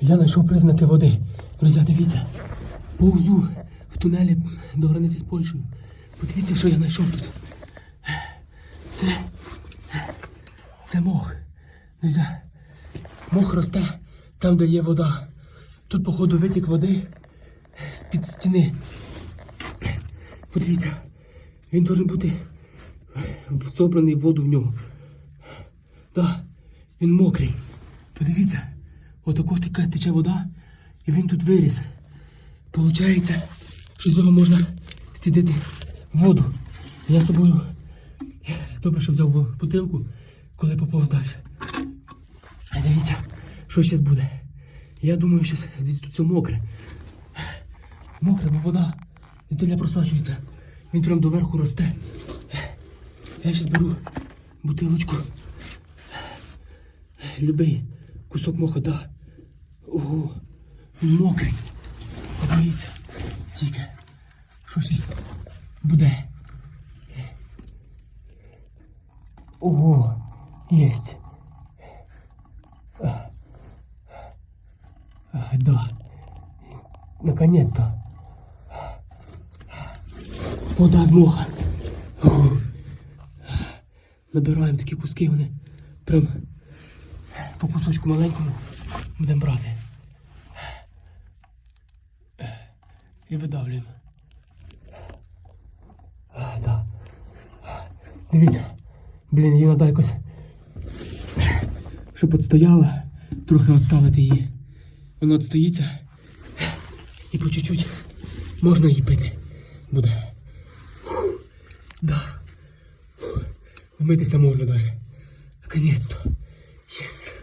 Я знайшов признаки води. Друзі, дивіться. Повзу в тунелі до границі з Польщею. Подивіться, що я знайшов тут. Це. Це мох. Друзі, мох росте там, де є вода. Тут, походу, витік води з-під стіни. Подивіться, він має бути собраний в воду в нього. Так, він мокрий. Подивіться, отако тека- тече вода, і він тут виріс. Получається, що з нього можна стідити воду. Я з собою добре, що взяв бутилку, коли поповз далі. А дивіться, що зараз буде. Я думаю, що дивіться, тут все мокре. Мокре, бо вода звідти просачується. Він прям доверху росте. Я зараз беру бутилочку. Любий кусок моха. Ого, він мокрий. Подивіться. Тільки. Що щось буде. Ого, єсть. А, а, да. Наконец-то. Вода з моха. Ого. Набираємо такі куски, вони прям по кусочку маленькому Будемо брати. І видавлюємо. Да. Дивіться. Блін, її треба якось. Щоб відстояла, трохи відставити її. Вона відстоїться. І по чуть-чуть можна її пити. Буде. Да. Вмитися можна навіть. Наконец-то. Єс.